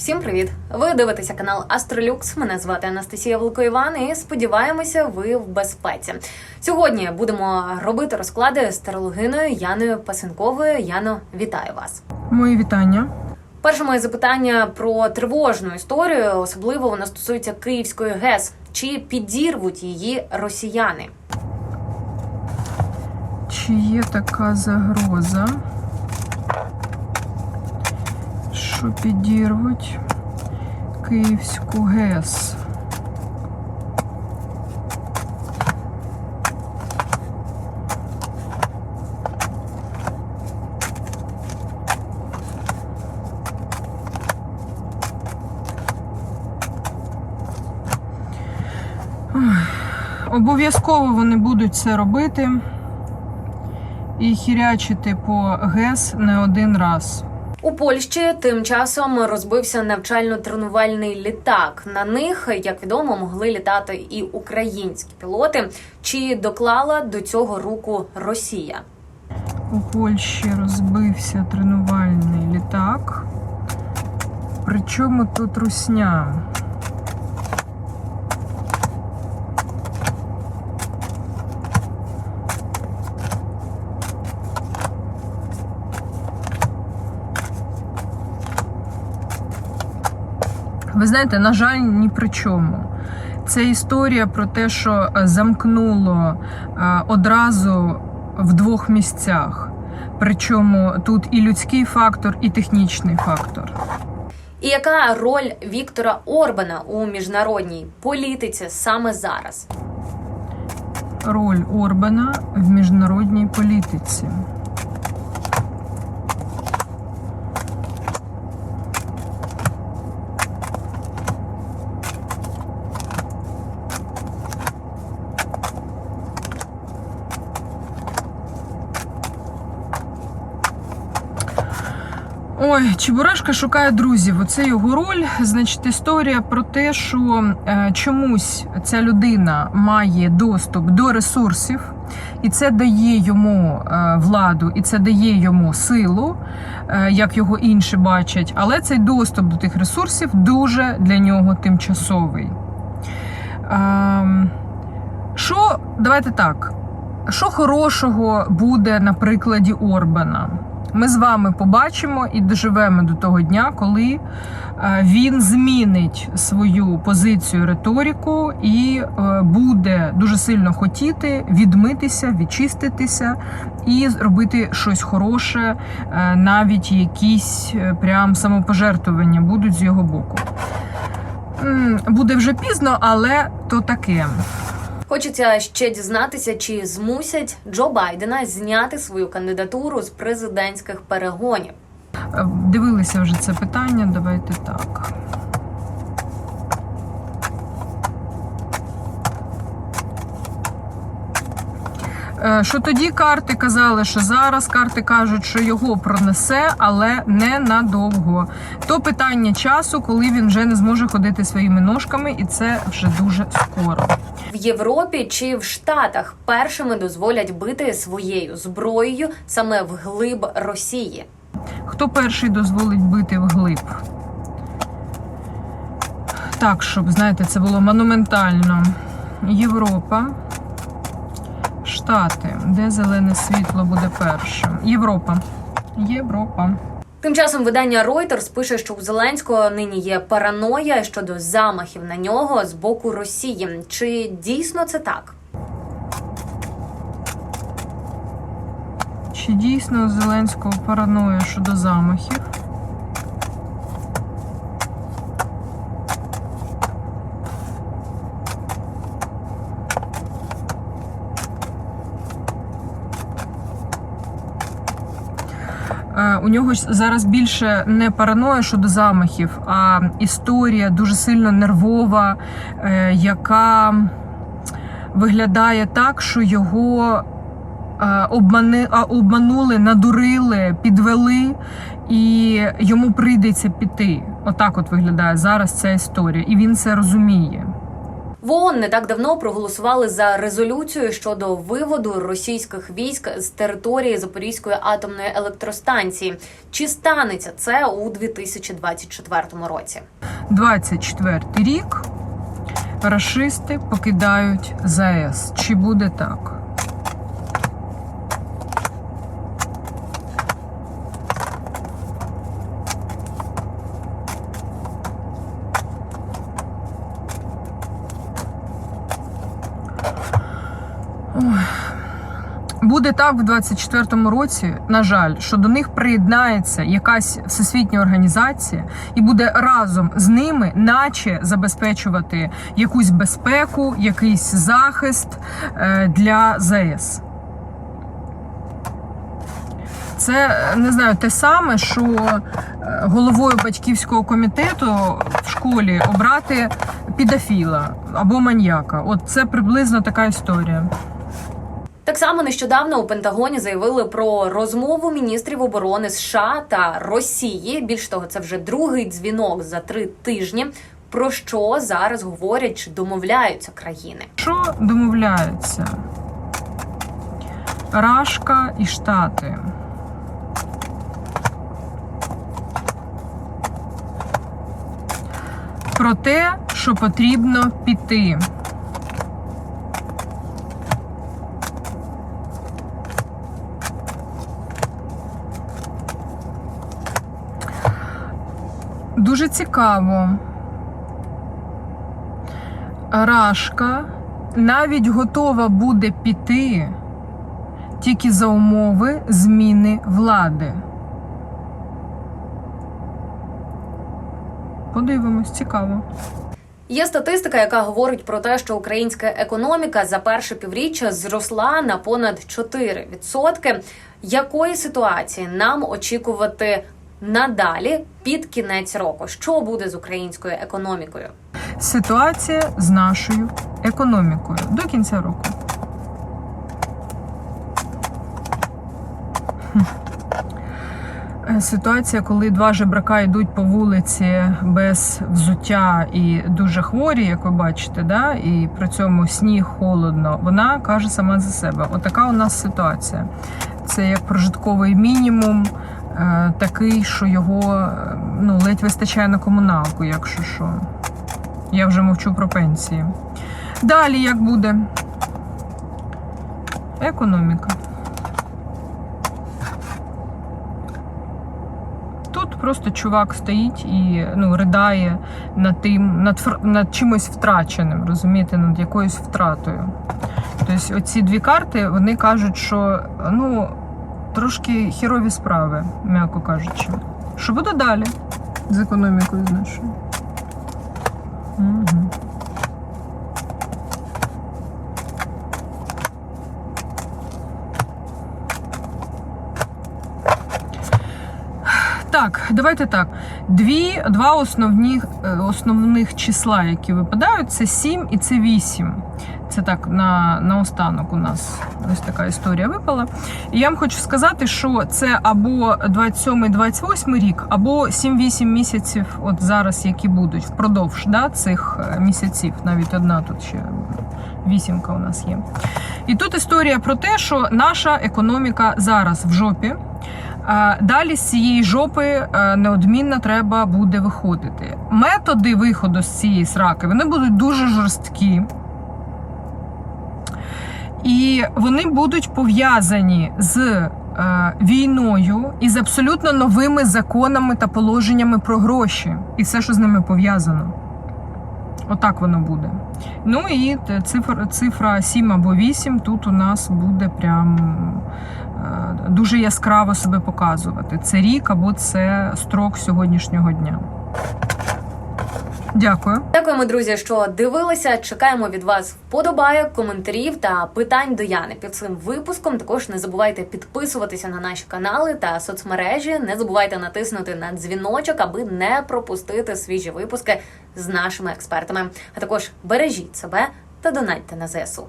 Всім привіт! Ви дивитеся канал Астролюкс. Мене звати Анастасія Волкоїван і сподіваємося, ви в безпеці. Сьогодні будемо робити розклади з тарологиною Яною Пасенковою. Яно, вітаю вас! Мої вітання. Перше моє запитання про тривожну історію, особливо вона стосується Київської ГЕС. Чи підірвуть її росіяни? Чи є така загроза, що підірвуть Київську ГЕС? Обов'язково вони будуть це робити і хірячити по ГЕС не один раз. У Польщі тим часом розбився навчально-тренувальний літак. На них, як відомо, могли літати і українські пілоти. Чи доклала до цього руку Росія? У Польщі розбився тренувальний літак. Причому тут русня? Ви знаєте, на жаль, ні при чому. Це історія про те, що е, замкнуло е, одразу в двох місцях. Причому тут і людський фактор, і технічний фактор. І яка роль Віктора Орбана у міжнародній політиці саме зараз? Роль Орбана в міжнародній політиці. Ой, Чебурашка шукає друзів. Оце його роль. Значить, історія про те, що е, чомусь ця людина має доступ до ресурсів, і це дає йому е, владу, і це дає йому силу, е, як його інші бачать. Але цей доступ до тих ресурсів дуже для нього тимчасовий. Ем, що, давайте так. Що хорошого буде на прикладі Орбана? Ми з вами побачимо і доживемо до того дня, коли е, він змінить свою позицію риторику і е, буде дуже сильно хотіти відмитися, відчиститися і зробити щось хороше, е, навіть якісь прям самопожертвування будуть з його боку. Буде вже пізно, але то таке. Хочеться ще дізнатися, чи змусять Джо Байдена зняти свою кандидатуру з президентських перегонів. Дивилися вже це питання. Давайте так. Е, Що тоді карти казали, що зараз карти кажуть, що його пронесе, але не надовго. То питання часу, коли він вже не зможе ходити своїми ножками, і це вже дуже скоро. В Європі чи в Штатах першими дозволять бити своєю зброєю саме вглиб Росії. Хто перший дозволить бити вглиб? Так, щоб, знаєте, це було монументально. Європа. Штати. Де зелене світло буде першим? Європа. Європа. Тим часом видання Reuters пише, що у Зеленського нині є параноя щодо замахів на нього з боку Росії. Чи дійсно це так? Чи дійсно у Зеленського параноя щодо замахів? У нього зараз більше не параноя щодо замахів, а історія дуже сильно нервова, е, яка виглядає так, що його е, обмани, обманули, надурили, підвели, і йому прийдеться піти. Отак от виглядає зараз ця історія, і він це розуміє. В ООН не так давно проголосували за резолюцію щодо виводу російських військ з території Запорізької атомної електростанції. Чи станеться це у 2024 році? 24 рік рашисти покидають ЗАЕС. Чи буде так? Буде так в 24-му році, на жаль, що до них приєднається якась всесвітня організація і буде разом з ними, наче забезпечувати якусь безпеку, якийсь захист е, для ЗАЕС. Це не знаю, те саме, що е, головою батьківського комітету в школі обрати підофіла або маньяка. От це приблизно така історія. Так само нещодавно у Пентагоні заявили про розмову міністрів оборони США та Росії. Більш того, це вже другий дзвінок за три тижні. Про що зараз говорять чи домовляються країни? Що домовляються? Рашка і Штати. Про те, що потрібно піти. Дуже цікаво. Рашка навіть готова буде піти тільки за умови зміни влади. Подивимось, цікаво. Є статистика, яка говорить про те, що українська економіка за перше півріччя зросла на понад 4%. Якої ситуації нам очікувати надалі під кінець року? Що буде з українською економікою? Ситуація з нашою економікою до кінця року. Ситуація, коли два жебрака йдуть по вулиці без взуття і дуже хворі, як ви бачите, да? і при цьому сніг холодно, вона каже сама за себе. Отака у нас ситуація. Це як прожитковий мінімум, такий, що його е, ну, ледь вистачає на комуналку, якщо що. Я вже мовчу про пенсії. Далі як буде? Економіка. Тут просто чувак стоїть і ну, ридає над тим, над, над чимось втраченим, розумієте, над якоюсь втратою. Тобто, оці дві карти вони кажуть, що ну, трошки хірові справи, м'яко кажучи. Що буде далі з економікою з нашою? Угу. Так, давайте так. Дві, два основні, е, основних числа, які випадають, це 7 і це 8. Це так на, на останок у нас ось така історія випала. І я вам хочу сказати, що це або 27-28 рік, або 7-8 місяців, от зараз, які будуть впродовж да, цих е, місяців. Навіть одна тут ще вісімка у нас є. І тут історія про те, що наша економіка зараз в жопі. Далі з цієї жопи е, неодмінно треба буде виходити. Методи виходу з цієї сраки вони будуть дуже жорсткі. І вони будуть пов'язані з е, війною і з абсолютно новими законами та положеннями про гроші і все, що з ними пов'язано. Отак воно буде. Ну і цифра, цифра 7 або 8 тут у нас буде прям е, дуже яскраво себе показувати. Це рік або це строк сьогоднішнього дня. Дякую. Дякуємо, друзі, що дивилися. Чекаємо від вас вподобайок, коментарів та питань до Яни під цим випуском. Також не забувайте підписуватися на наші канали та соцмережі. Не забувайте натиснути на дзвіночок, аби не пропустити свіжі випуски з нашими експертами. А також бережіть себе та донатьте на ЗСУ.